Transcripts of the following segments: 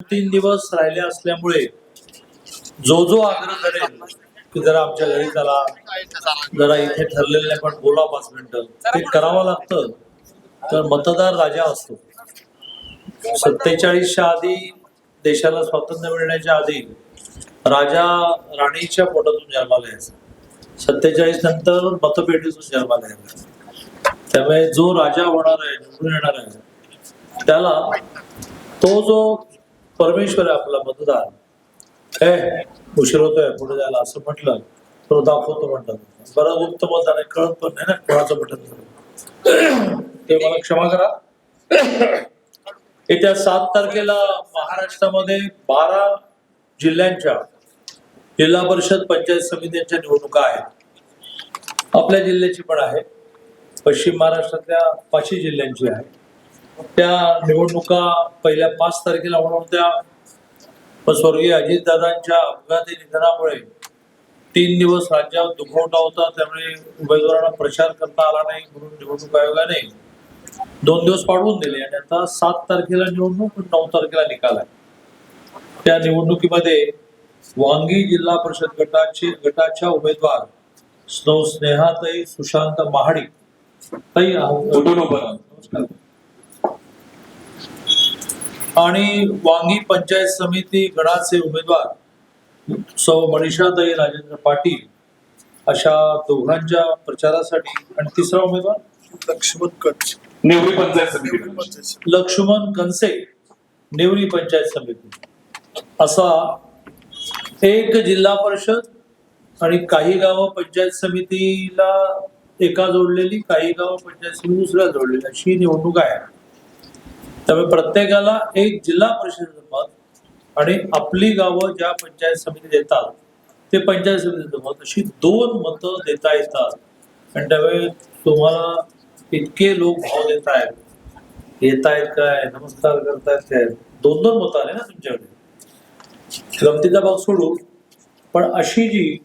तीन दिवस राहिले असल्यामुळे जो जो आग्रह करेल की जरा आमच्या घरी चला जरा इथे ठरलेलं नाही पण बोला पाच मिनिटं. ते करावं लागतं तर मतदार राजा असतो. सत्तेचाळीसच्या आधी देशाला स्वातंत्र्य मिळण्याच्या आधी राजा राणीच्या पोटातून जन्माला यायचा. सत्तेचाळीस नंतर मतपेटीतून जन्माला यायचा. त्यामुळे जो राजा होणार आहे निवडून येणार आहे त्याला तो जो परमेश्वर आहे आपला मतदार हे उशीर होतोय पुढे जायला असं म्हटलं तो दाखवतो म्हणतात बरं गुप्त मतदान कळत पण नाही ना कोणाचं म्हटलं ते मला क्षमा करा. येत्या सात तारखेला महाराष्ट्रामध्ये बारा जिल्ह्यांच्या जिल्हा परिषद पंचायत समित्यांच्या निवडणुका आहेत. आपल्या जिल्ह्याची पण आहे. पश्चिम महाराष्ट्रातल्या पाचशे जिल्ह्यांची आहे. त्या निवडणुका पहिल्या पाच तारखेला होणार होत्या. पण स्वर्गीय अजितदादांच्या अपघाती निधनामुळे तीन दिवस राज्यात दुखवटा होता. त्यामुळे उमेदवारांना प्रचार करता आला नाही म्हणून निवडणूक आयोगाने दोन दिवस वाढवून दिले आणि आता सात तारखेला निवडणूक नऊ तारखेला निकाल आहे. त्या निवडणुकीमध्ये वांगी जिल्हा परिषद गटाचे गटाच्या उमेदवार स्नो स्नेहाताई सुशांत महाडिक ताई? नमस्कार. आणि वांगी पंचायत समिती गणाचे उमेदवार सौ मनीषाताई राजेंद्र पाटील अशा दोघांच्या प्रचारासाठी. आणि तिसरा उमेदवार? लक्ष्मण कट नेवरी पंचायत समिती. लक्ष्मण कनसे नेवरी पंचायत समिती. असा एक जिल्हा परिषद आणि काही गावं पंचायत समितीला एका जोडलेली काही गावं पंचायत समिती दुसऱ्या जोडलेली. अशी निवडणूक आहे. त्यामुळे प्रत्येकाला एक जिल्हा परिषदेचं मत आणि आपली गावं ज्या पंचायत समिती देतात ते पंचायत समितीचं मत अशी दोन मतं देता येतात. आणि त्यामुळे तुम्हाला इतके लोक भाव देत आहेत येत आहेत काय? नमस्कार करतायत काय? दोन दोन मतं आले ना तुमच्याकडे. गमतीचा भाग सोडू. पण अशी जी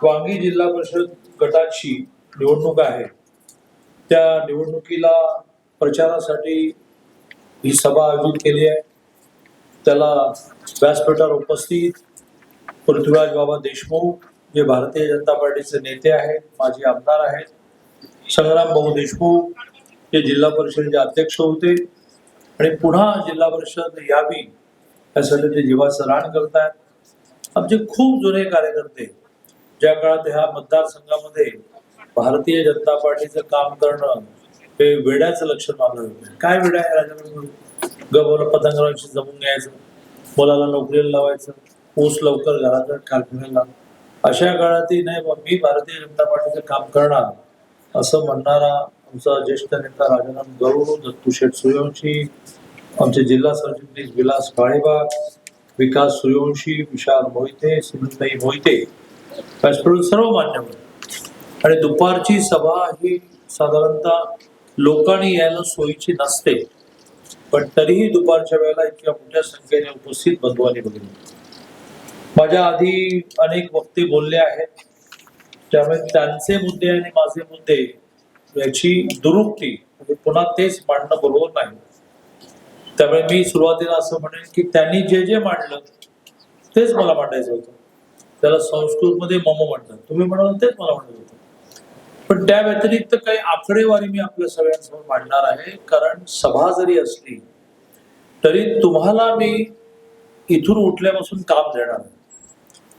वांगी जिल्हा परिषद गटाची निवडणूक आहे त्या निवडणुकीला प्रचारासाठी ही सभा आयोजित केली आहे. त्याला व्यासपीठावर उपस्थित पृथ्वीराज बाबा देशमुख जे भारतीय जनता पार्टीचे नेते आहेत माजी आमदार आहेत संग्राम भाऊ देशमुख जे जिल्हा परिषदेचे अध्यक्ष होते. आणि पुन्हा जिल्हा परिषद यावी यासाठी ते जीवाचं रान करतायत. आमचे खूप जुने कार्यकर्ते ज्या काळात ह्या मतदारसंघामध्ये भारतीय जनता पार्टीचं काम करणं हे वेड्याचं लक्षात आलं काय वेड्या आहे राजाकडे गबोला जमून घ्यायचं मुलाला नोकरीला लावायचं ऊस लवकर घरात कारखान्याला. अशा काळातही नाही बा मी भारतीय जनता पार्टीचं काम करणार असं म्हणणारा आमचा ज्येष्ठ नेता राजाराम गरुड दत्तू शेठ सूर्यवंशी आमचे जिल्हा सरचिटणीस विलास काळेबाग विकास सूर्यवंशी विशाल मोहिते सुनीताई मोहिते सर्व मान्यवर. आणि दुपारची सभा ही साधारणतः लोकांनी यायला सोयीची नसते. पण तरीही दुपारच्या वेळेला इतक्या मोठ्या संख्येने उपस्थित बंधुवांनी बघितले. माझ्या आधी अनेक वक्ते बोलले आहेत. त्यामुळे त्यांचे मुद्दे आणि माझे मुद्दे याची दुरुक्ती म्हणजे पुन्हा तेच मांडणं बरोबर नाही. त्यामुळे मी सुरुवातीला असं म्हणेन की त्यांनी जे जे मांडलं तेच मला मांडायचं होतं. त्याला संस्कृतमध्ये मम म्हणतात. तुम्ही म्हणाल तेच मला म्हणत होतं. पण त्या व्यतिरिक्त काही आकडेवारी मी आपल्या सगळ्यांसमोर मांडणार आहे. कारण सभा जरी असली तरी तुम्हाला मी इथून उठल्यापासून काम देणार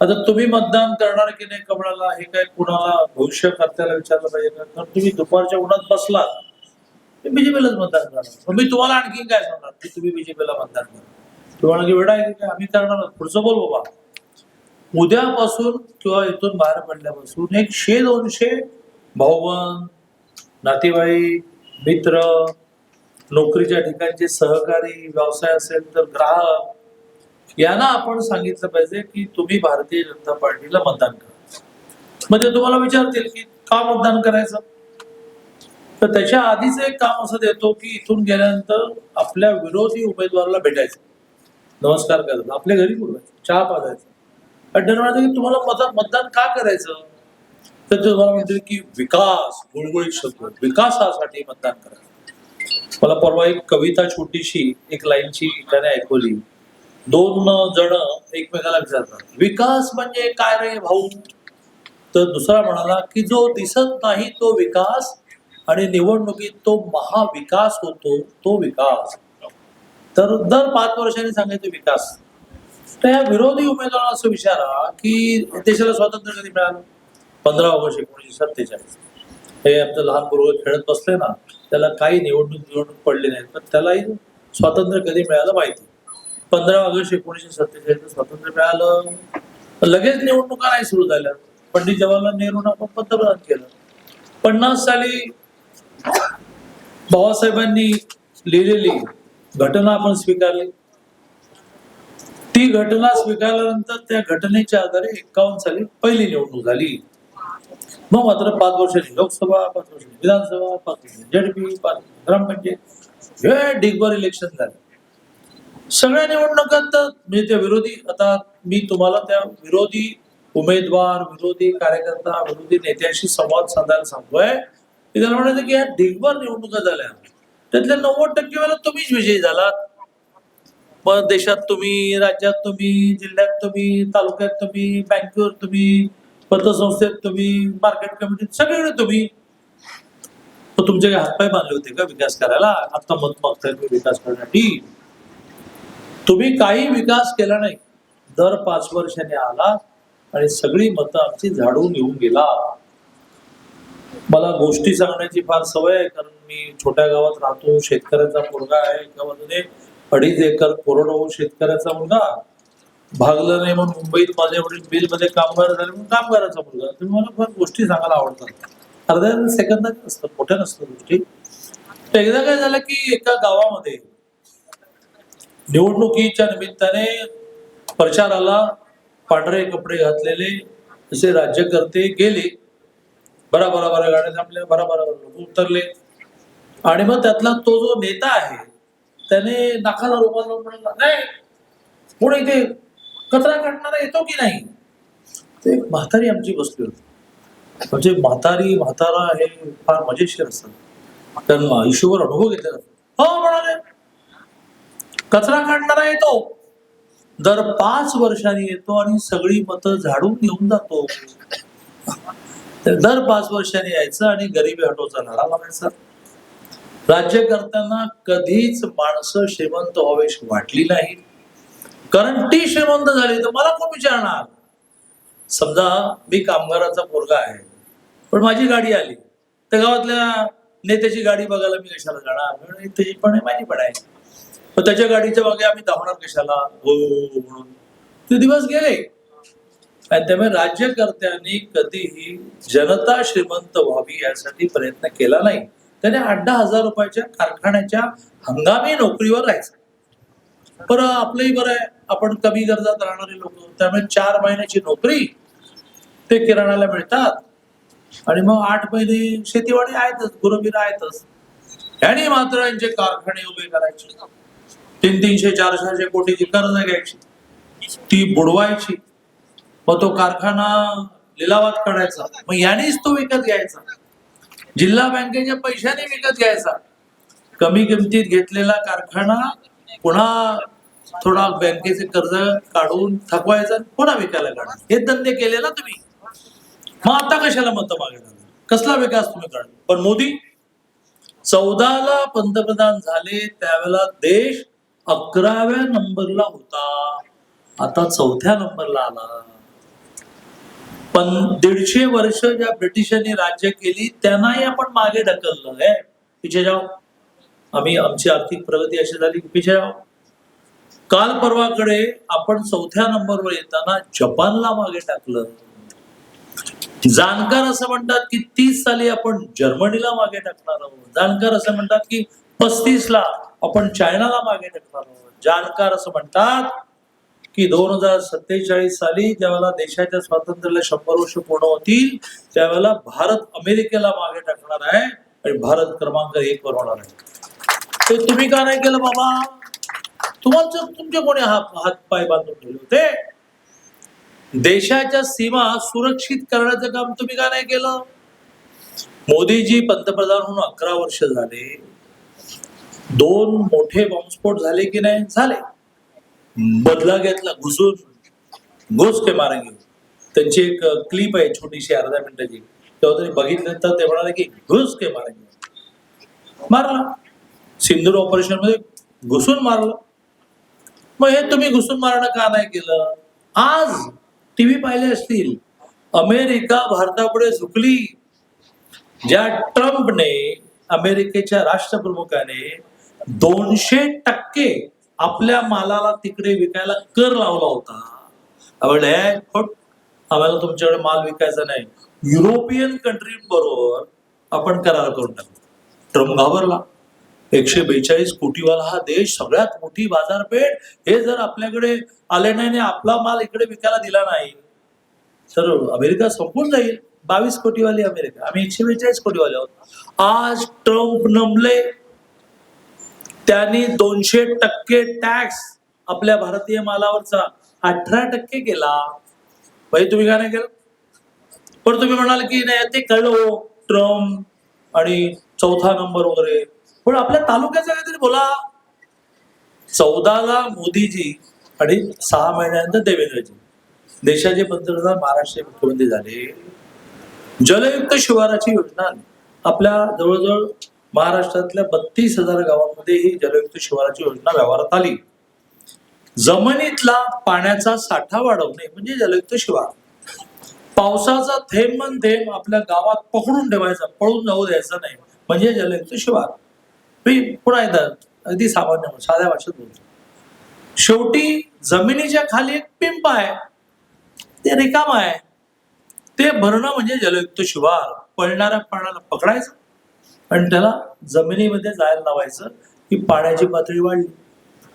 आता तुम्ही मतदान करणार की नाही कमळाला हे काय कुणाला भविष्य कर्त्याला विचारलं पाहिजे का? तर तुम्ही दुपारच्या उन्हात बसलात बीजेपीलाच मतदान करणार मग मी तुम्हाला आणखी काय सांगणार की तुम्ही बीजेपीला मतदान करा? तुम्हाला की वेळा आहे की काय? आम्ही करणार पुढचं बोल बाबा. उद्यापासून किंवा इथून बाहेर पडल्यापासून एक शे दोनशे भाऊबंद नातेवाईक मित्र नोकरीच्या ठिकाणचे सहकारी व्यवसाय असेल तर ग्राहक यांना आपण सांगितलं पाहिजे की तुम्ही भारतीय जनता पार्टीला मतदान करा. म्हणजे तुम्हाला विचारतील की का मतदान करायचं? तर त्याच्या आधीच एक काम असं देतो की इथून गेल्यानंतर आपल्या विरोधी उमेदवाराला भेटायचं. नमस्कार करायचं आपल्या घरी बोलवायचं. चहा पाजायचं. आणि ठरवायचं की तुम्हाला मत मतदान का करायचं? तर ते तुम्हाला म्हणतील की विकास गुळगुळीत शब्द विकासासाठी मतदान करा. मला परवा एक कविता छोटीशी एक लाईनची त्याने ऐकवली. दोन जण एकमेकाला विचारतात विकास म्हणजे काय रे भाऊ? तर दुसरा म्हणाला की जो दिसत नाही तो विकास आणि निवडणुकीत तो महाविकास होतो तो विकास. तर दर पाच वर्षांनी सांगायचे विकास. तर या विरोधी उमेदवाराला असं विचारा की देशाला स्वातंत्र्य कधी मिळालं? पंधरा ऑगस्ट एकोणीसशे सत्तेचाळीस. हे आमचं लहान मुलगा खेळत बसले ना त्याला काही निवडणूक निवडणूक पडली नाही पण त्यालाही स्वातंत्र्य कधी मिळालं माहिती पंधरा ऑगस्ट एकोणीसशे सत्तेचाळीस स्वातंत्र्य मिळालं लगेच निवडणुका नाही सुरू झाल्या. पंडित जवाहरलाल नेहरूंना आपण पंतप्रधान केलं. पन्नास साली बाबासाहेबांनी लिहिलेली घटना आपण स्वीकारली. ती घटना स्वीकारल्यानंतर त्या घटनेच्या आधारे एक्कावन्न साली पहिली निवडणूक झाली. मग मात्र पाच वर्षाची लोकसभा पाच वर्षाची विधानसभा पाच वर्षाची झडपी पाच ग्रामपंचायत हे डिगभर इलेक्शन झाले. सगळ्या निवडणुकात तर म्हणजे त्या विरोधी आता मी तुम्हाला त्या विरोधी उमेदवार विरोधी कार्यकर्ता विरोधी नेत्यांशी संवाद साधायला सांगतोय. की त्याला म्हणायचं की ह्या ढिगभर निवडणुका झाल्या. त्यातल्या नव्वद टक्के वेळेला तुम्हीच विजयी झालात. मग देशात तुम्ही राज्यात तुम्ही जिल्ह्यात तुम्ही तालुक्यात तुम्ही बँकेवर तुम्ही पतसंस्थेत तुम्ही मार्केट कमिटीत सगळीकडे तुम्ही तुमचे काही हातपाय बांधले होते का विकास करायला? आता मत मागताय तुम्ही विकास करण्यासाठी. तुम्ही काही विकास केला नाही. दर पाच वर्षाने आला आणि सगळी मतं आमची झाडून येऊन गेला. मला गोष्टी सांगण्याची फार सवय आहे कारण मी छोट्या गावात राहतो शेतकऱ्याचा मुलगा आहे एका बाजूने अडीच एकर कोरडवाहू शेतकऱ्याचा मुलगा. भागलं नाही म्हणून मुंबईत माझ्या वडील बिलमध्ये कामगार झाले म्हणून कामगाराचा मुलगा. तुम्ही मला फार गोष्टी सांगायला आवडतात. अर्ध्या सेकंदात नसतात मोठ्या नसतात गोष्टी. एकदा काय झालं की एका गावामध्ये निवडणुकीच्या निमित्ताने प्रचाराला पांढरे कपडे घातलेले असे राज्यकर्ते गेले. बरा बरा बरा गाड्या थांबल्या बरा बरा लोक उतरले. आणि मग त्यातला तो जो नेता आहे त्याने नाकाला रुमाल लावून म्हणाला नाही पुढे इथे कचरा काढणारा येतो की नाही? ते एक म्हातारी आमची बसली होती. म्हणजे म्हातारी म्हातारा हे फार मजेशीर असतात. त्यांना आयुष्यभर अनुभव घेतलेला हो म्हणाले. कचरा काढणारा येतो. दर पाच वर्षांनी येतो आणि सगळी मतं झाडून घेऊन जातो. दर पाच वर्षांनी यायचं आणि गरिबी हटोचा लढा लावायचा राज्यकर्त्यांना कधीच माणसं श्रीमंत व्हावेश वाटली नाही कारण ती श्रीमंत झाली तर मला कोण विचारणार. समजा मी कामगाराचा पोरगा आहे पण माझी गाडी आली. त्या गावातल्या नेत्याची गाडी बघायला मी कशाला जाणार? त्याची पण आहे माझी पण आहे. पण त्याच्या गाडीच्या मागे आम्ही धावणार कशाला? हो म्हणून. ते दिवस गेले. आणि त्यामुळे राज्यकर्त्यांनी कधीही जनता श्रीमंत व्हावी यासाठी प्रयत्न केला नाही. त्याने आठ दहा हजार रुपयाच्या कारखान्याच्या हंगामी नोकरीवर राहायचं. बरं आपलंही बरं आहे. आपण कमी गरजात राहणारे लोक. त्यामुळे चार महिन्याची नोकरी ते किराणाला मिळतात. आणि मग आठ महिने शेतीवाडी आहेतच गुरुबीर आहेतच. याने मात्र यांचे कारखाने उभे करायचे. तीन तीनशे चारशे कोटीची कर्ज घ्यायची. ती बुडवायची. मग तो कारखाना लिलावात काढायचा. मग यानेच तो विकत घ्यायचा. जिल्हा बँकेच्या पैशाने विकत घ्यायचा. कमी किमतीत घेतलेला कारखाना पुन्हा थोडा बँकेचे कर्ज काढून थकवायचं पुन्हा विकायला काढा. हे धंदे केले ना तुम्ही. मग आता कशाला मत मागणार? कसला विकास तुम्ही करणार? पण मोदी चौदाला पंतप्रधान झाले त्यावेळेला देश अकराव्या नंबरला होता. आता चौथ्या नंबरला आला. पण दीडशे वर्ष ज्या ब्रिटिशांनी राज्य केली त्यांनाही आपण मागे ढकललं आहे पिछे जाऊ. आम्ही आमची आर्थिक प्रगती अशी झाली की काल परवाकडे आपण चौथ्या नंबरवर येताना जपानला मागे टाकलं. जाणकार असं म्हणतात की तीस साली आपण जर्मनीला मागे टाकणार आहोत. जाणकार असं म्हणतात की पस्तीस ला आपण चायनाला मागे टाकणार आहोत. जाणकार असं म्हणतात की दोन हजार सत्तेचाळीस साली ज्यावेळेला देशाच्या स्वातंत्र्याला शंभर वर्ष पूर्ण होतील त्यावेळेला भारत अमेरिकेला मागे टाकणार आहे आणि भारत क्रमांक एक वर होणार आहे. ते तुम्ही का नाही केलं बाबा? तुम्हाला तुमचे कोणी हात हात पाय बांधून ठेवले होते? देशाच्या सीमा सुरक्षित करण्याचं काम तुम्ही का नाही केलं? मोदीजी पंतप्रधान म्हणून अकरा वर्ष झाले. दोन मोठे बॉम्बस्फोट झाले की नाही? झाले. बदला घेतला घुसून. घुस के मारेंगे त्यांची एक क्लिप आहे छोटीशी अर्ध्या मिनिटाची. तेव्हा त्यांनी बघितलं तर ते म्हणाले की घुस के मारेंगे मारला. सिंदूर ऑपरेशनमध्ये घुसून मारलं. मग हे तुम्ही घुसून मारणं का नाही केलं? आज टीव्ही पाहिले असतील. अमेरिका भारतापुढे झुकली. ज्या ट्रम्पने अमेरिकेच्या राष्ट्रप्रमुखाने दोनशे टक्के आपल्या मालाला तिकडे विकायला कर लावला होता. आम्हाला तुमच्याकडे माल विकायचा नाही. युरोपियन कंट्री बरोबर आपण करार करून टाकू. ट्रम्प घाबरला. एकशे बेचाळीस कोटीवाला हा देश सगळ्यात मोठी बाजारपेठ. हे जर आपल्याकडे आले नाही आणि आपला माल इकडे विकायला दिला नाही तर अमेरिका संपून जाईल. बावीस कोटीवाली अमेरिका. आम्ही एकशे बेचाळीस कोटीवाले आहोत. आज ट्रम्प नमले त्यांनी दोनशे टक्के टॅक्स आपल्या भारतीय मालावरचा. अठरा टक्के केला भाई तुम्ही काय नाही केलं? पण तुम्ही म्हणाल की नाही ते कळलं हो. ट्रम्प आणि चौथा नंबर वगैरे. पण आपल्या तालुक्याचं काहीतरी बोला. चौदाला मोदीजी आणि सहा महिन्यानंतर देवेंद्रजी. देशाचे पंतप्रधान महाराष्ट्र मुख्यमंत्री झाले. जलयुक्त शिवाराची योजना आपल्या जवळजवळ महाराष्ट्रातल्या बत्तीस हजार गावांमध्ये ही जलयुक्त शिवाराची योजना व्यवहारात आली. जमिनीतला पाण्याचा साठा वाढवणे म्हणजे जलयुक्त शिवार. पावसाचा थेंब थेंब आपल्या गावात पकडून ठेवायचा पळून जाऊ द्यायचा नाही. म्हणजे जलयुक्त शिवार. मी पुन्हा एकदा अगदी सामान्य साध्या भाषेत बोलतो. शेवटी जमिनीच्या खाली एक पिंप आहे. ते रिकाम आहे. ते भरणं म्हणजे जलयुक्त शिवार. पळणाऱ्या पाण्याला पकडायचं आणि त्याला जमिनीमध्ये जायला लावायचं की पाण्याची पातळी वाढली.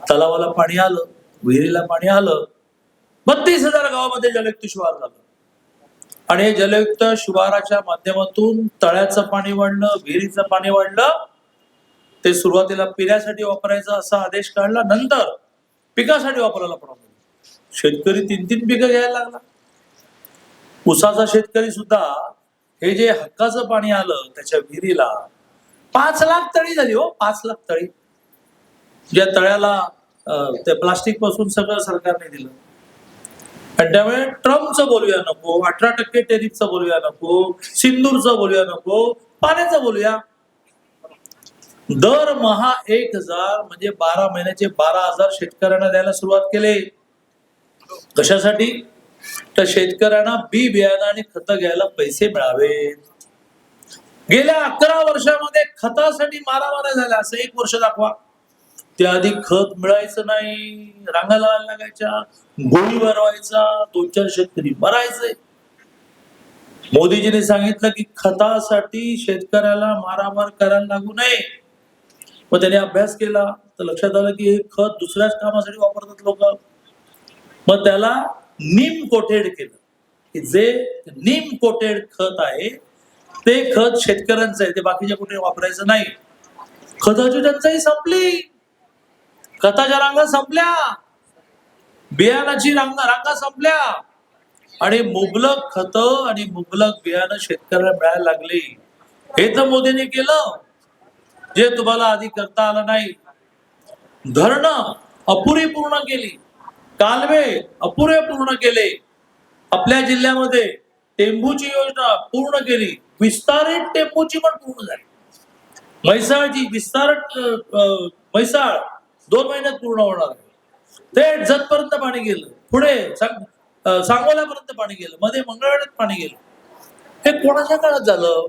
तलावाला पाणी आलं विहिरीला पाणी आलं बत्तीस हजार गावामध्ये जलयुक्त शिवार झालं. आणि हे जलयुक्त शिवाराच्या माध्यमातून तळ्याचं पाणी वाढलं विहिरीचं पाणी वाढलं ते सुरुवातीला पिण्यासाठी वापरायचा असा आदेश काढला नंतर पिकासाठी वापरायला पण शेतकरी तीन तीन पिकं घ्यायला लागला. उसाचा शेतकरी सुद्धा हे जे हक्काचं पाणी आलं त्याच्या विहिरीला पाच लाख तळी झाली हो पाच लाख तळी. ज्या तळ्याला ते प्लास्टिकपासून सगळं सरकारने दिलं. आणि त्यामुळे ट्रम्पचं बोलूया नको अठरा टक्के टेरिफचं बोलूया नको सिंदूरचं बोलूया नको पाण्याचं बोलूया. दरमहा एक हजार म्हणजे बारा महिन्याचे बारा हजार शेतकऱ्यांना द्यायला सुरुवात केली. कशासाठी? तर शेतकऱ्यांना बी बियाणं आणि खत घ्यायला पैसे मिळावे. गेल्या अकरा वर्षामध्ये खतासाठी मारामार झाल्या असं एक वर्ष दाखवा. त्याआधी खत मिळायचं नाही रांगा लावायला लागायच्या गोळी भरवायचा दोन चार शेतकरी मरायचे. मोदीजीने सांगितलं की खतासाठी शेतकऱ्याला मारामार करायला लागू नये. मग त्याने अभ्यास केला तर लक्षात आलं की हे खत दुसऱ्याच कामासाठी वापरतात लोक. मग त्याला नीम कोटेड केलं. की जे नीम कोटेड खत आहे ते खत शेतकऱ्यांचं आहे ते बाकीच्या कुठे वापरायचं नाही. खताची टंचाई संपली. खताच्या रांगा संपल्या. बियाणाची रांगा रांगा संपल्या. आणि मुबलक खत आणि मुबलक बियाणं शेतकऱ्याला मिळायला लागली. हे तर मोदीने केलं. जे तुम्हाला आधी करता आलं नाही. धरणं अपुरी पूर्ण केली. कालवे अपुरे पूर्ण केले. आपल्या जिल्ह्यामध्ये टेंबूची योजना पूर्ण केली. विस्तारित टेंबूची पण पूर्ण झाली. म्हैसाळची विस्तारित अं, म्हैसाळ दोन महिन्यात पूर्ण होणार. थेट जतपर्यंत पाणी गेलं. पुढे सांग सांगोल्यापर्यंत पाणी गेलं. मध्ये मंगळवाड्यात पाणी गेलं. हे कोणाच्या काळात झालं?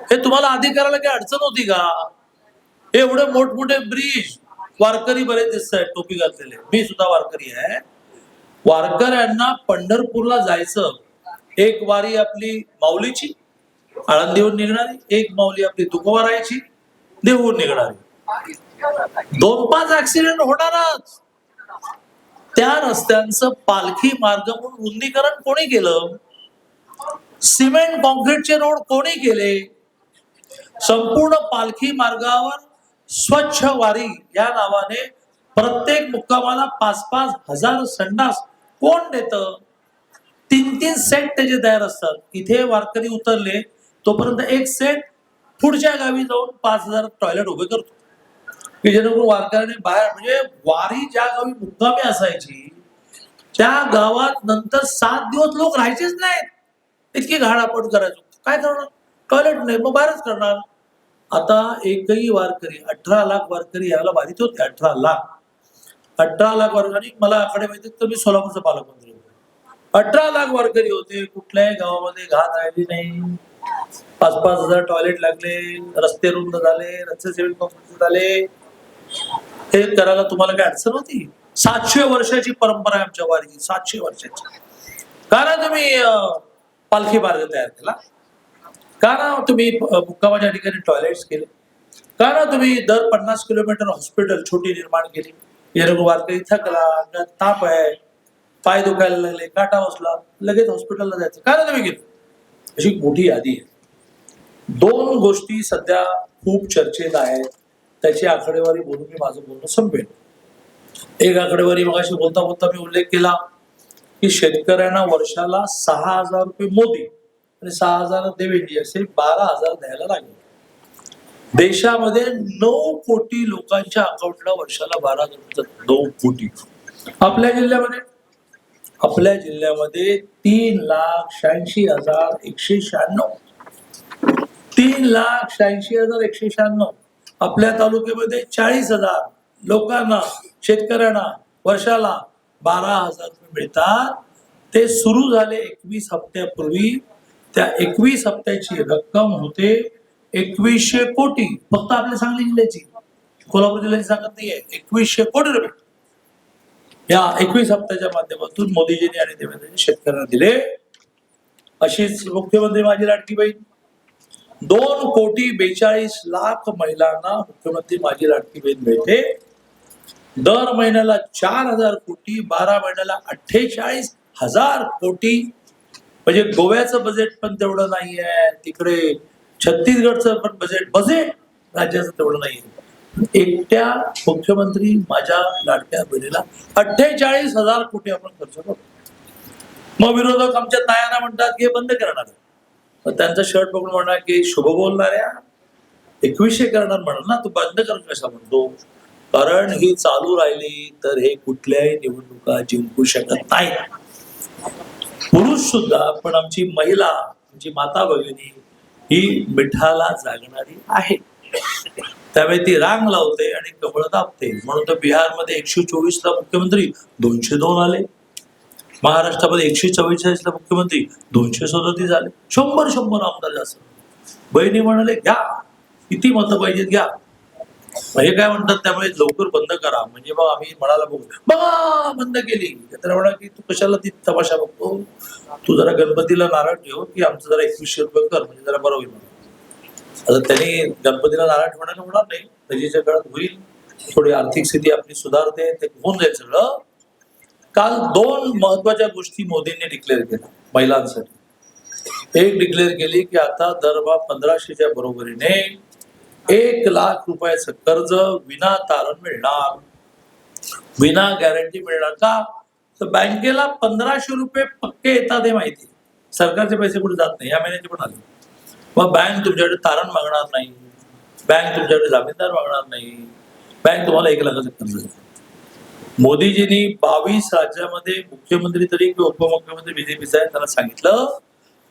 हे तुम्हाला आधी करायला काही अडचण होती का? हे एवढे मोठमोठे ब्रिज वारकरी बरेच दिसत आहेत टोपी घातलेले. मी सुद्धा वारकरी आहे. वारकऱ्यांना पंढरपूरला जायचं. एक वारी आपली माऊलीची आळंदीहून निघणारी. एक माऊली आपली तुकोवारायची देहून निघणारी. दोन पाच ऍक्सिडेंट होणारच. त्या रस्त्यांचं पालखी मार्ग म्हणून रुंदीकरण कोणी केलं? सिमेंट कॉन्क्रीटचे रोड कोणी केले? संपूर्ण पालखी मार्गावर स्वच्छ वारी या नावाने प्रत्येक मुक्कामाला पाच पाच हजार संडास कोण देत? तीन तीन सेट त्याचे तयार असतात. इथे वारकरी उतरले तोपर्यंत एक सेट पुढच्या गावी जाऊन पाच हजार टॉयलेट उभे करतो. की जेणेकरून वारकऱ्याने बाहेर म्हणजे वारी ज्या गावी मुक्कामी असायची त्या गावात नंतर सात दिवस लोक राहायचेच नाहीत. इतकी घाणापट करायचो. काय करणार? टॉयलेट नाही मग बाहेरच करणार. आता एकही वारकरी अठरा लाख वारकरी यायला बाधित होते अठरा लाख. अठरा लाख वारकरी मला आकडे माहिती तर मी सोलापूरचा पालकमंत्री होतो. अठरा लाख वारकरी होते कुठल्याही गावामध्ये घाण राहिली नाही. पाच पाच हजार टॉयलेट लागले रस्ते रुंद झाले रस्ते सेवन झाले. हे करायला तुम्हाला काय अडचण होती? सातशे वर्षाची परंपरा आहे आमच्या वारीची सातशे वर्षाची. कारण तुम्ही पालखी मार्ग तयार केला. का ना तुम्ही मुक्कामाच्या ठिकाणी टॉयलेट्स केले? का ना तुम्ही दर पन्नास किलोमीटर हॉस्पिटल छोटी निर्माण केली? जेणेकरून काही थकला अंगात ताप आहे पाय दुखायला लागले काटा बसला लगेच हॉस्पिटलला जायचं. का ना तुम्ही गेलो अशी मोठी यादी आहे. दोन गोष्टी सध्या खूप चर्चेत आहेत. त्याची आकडेवारी बोलून मी माझं बोलणं संपेल एक आकडेवारी मगाशी बोलता बोलता मी उल्लेख केला की शेतकऱ्यांना वर्षाला सहा हजार रुपये मोदी आणि सहा हजार देवेंद्र असे बारा हजार द्यायला लागले. देशामध्ये नऊ कोटी लोकांच्या अकाउंटला वर्षाला बारा हजार नऊ कोटी. आपल्या जिल्ह्यामध्ये? आपल्या जिल्ह्यामध्ये तीन लाख शहाऐंशी हजार एकशे शहाण्णव. तीन लाख शहाऐंशी हजार एकशे शहाण्णव. आपल्या तालुक्यामध्ये चाळीस हजार लोकांना शेतकऱ्यांना वर्षाला बारा हजार रुपये मिळतात. ते सुरू झाले एकवीस हप्त्यापूर्वी त्या एकवीस हप्त्याची रक्कम होते एकवीसशे कोटी. फक्त आपल्या सांगली जिल्ह्याची कोल्हापूर जिल्ह्याची सांगत नाहीये. एकवीसशे कोटी रुपये. या एकवीस हप्त्याच्या माध्यमातून मोदीजींनी आणि देवेंद्रजी शेतकऱ्यांना दिले. अशीच मुख्यमंत्री माझी लाडकी बहीण. दोन कोटी बेचाळीस लाख महिलांना मुख्यमंत्री माझी लाडकी बहीण मिळते. दर महिन्याला चार हजार कोटी बारा महिन्याला अठ्ठेचाळीस हजार कोटी म्हणजे गोव्याचं बजेट पण तेवढं नाहीये तिकडे छत्तीसगडचं पण बजेट बजेट राज्याचं तेवढं नाहीये. एकट्या मुख्यमंत्री माझ्या लाडक्या बहिणीला अठ्ठेचाळीस हजार कोटी आपण खर्च करतो मग विरोधक आमच्या तायाना म्हणतात की हे बंद करणार मग त्यांचा शर्ट बघून म्हणणार की शुभ बोलणाऱ्या एकवीसशे करणार म्हणा ना तू बंद कर कसा म्हणतो? कारण ही चालू राहिली तर हे कुठल्याही निवडणुका जिंकू शकत नाही पुरुष सुद्धा पण आमची महिला आमची माता भगिनी ही मिठाला जागणारी आहे. त्यावेळी ती रांग लावते आणि कमळ दाबते. म्हणून तर बिहारमध्ये एकशे चोवीस ला मुख्यमंत्री दोनशे दोन आले. महाराष्ट्रामध्ये एकशे चव्वेचाळीस ला मुख्यमंत्री दोनशे सदतीस आले. शंभर शंभर आमदार जास्त. बहिणी म्हणाले घ्या. किती मतं पाहिजेत घ्या. हे काय म्हणतात त्यामुळे लवकर बंद करा. म्हणजे मग आम्ही म्हणाला बघू. बघा बंद केली. तर म्हणा की तू कशाला ती तमाशा बघतो? तू जरा गणपतीला नारळ ठेव की आमचं जरा एकवीसशे रुपये कर म्हणजे जरा बरं होईल आता त्याने गणपतीला नारळ ठेवण्याला होणार नाही. रजेच्या काळात होईल. थोडी आर्थिक स्थिती आपली सुधारते. ते होऊन जाईल सगळं. काल दोन महत्त्वाच्या गोष्टी मोदींनी डिक्लेअर केल्या महिलांसाठी. एक डिक्लेअर केली की आता दरमहा पंधराशेच्या बरोबरीने एक लाख रुपयाचं कर्ज विना तारण मिळणार. विना गॅरंटी मिळणार का? तर बँकेला पंधराशे रुपये पक्के येतात हे माहिती. सरकारचे पैसे कुठे जात नाही? या महिन्याचे पण आले. मग बँक तुमच्याकडे तारण मागणार नाही. बँक तुमच्याकडे जामीनदार मागणार नाही. बँक तुम्हाला एक लाखाचं कर्ज देईल. मोदीजींनी बावीस राज्यामध्ये मुख्यमंत्री तरी किंवा उपमुख्यमंत्री बीजेपीचा आहे त्यांना सांगितलं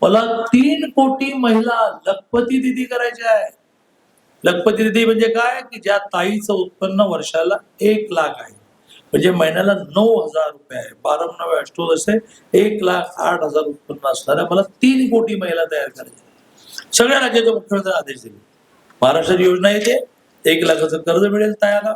मला तीन कोटी महिला लखपती दिदी करायच्या आहे लखपती दिदी म्हणजे काय? की ज्या ताईचं उत्पन्न वर्षाला एक लाख आहे. म्हणजे महिन्याला नऊ हजार रुपये आहे. बारा नव्या अष्टोद असे एक लाख आठ हजार उत्पन्न असणाऱ्या मला तीन कोटी महिला तयार करायच्या सगळ्या राज्याच्या मुख्यमंत्र्यांना आदेश दिले. महाराष्ट्रात योजना येते. एक लाखाचं कर्ज मिळेल तयाला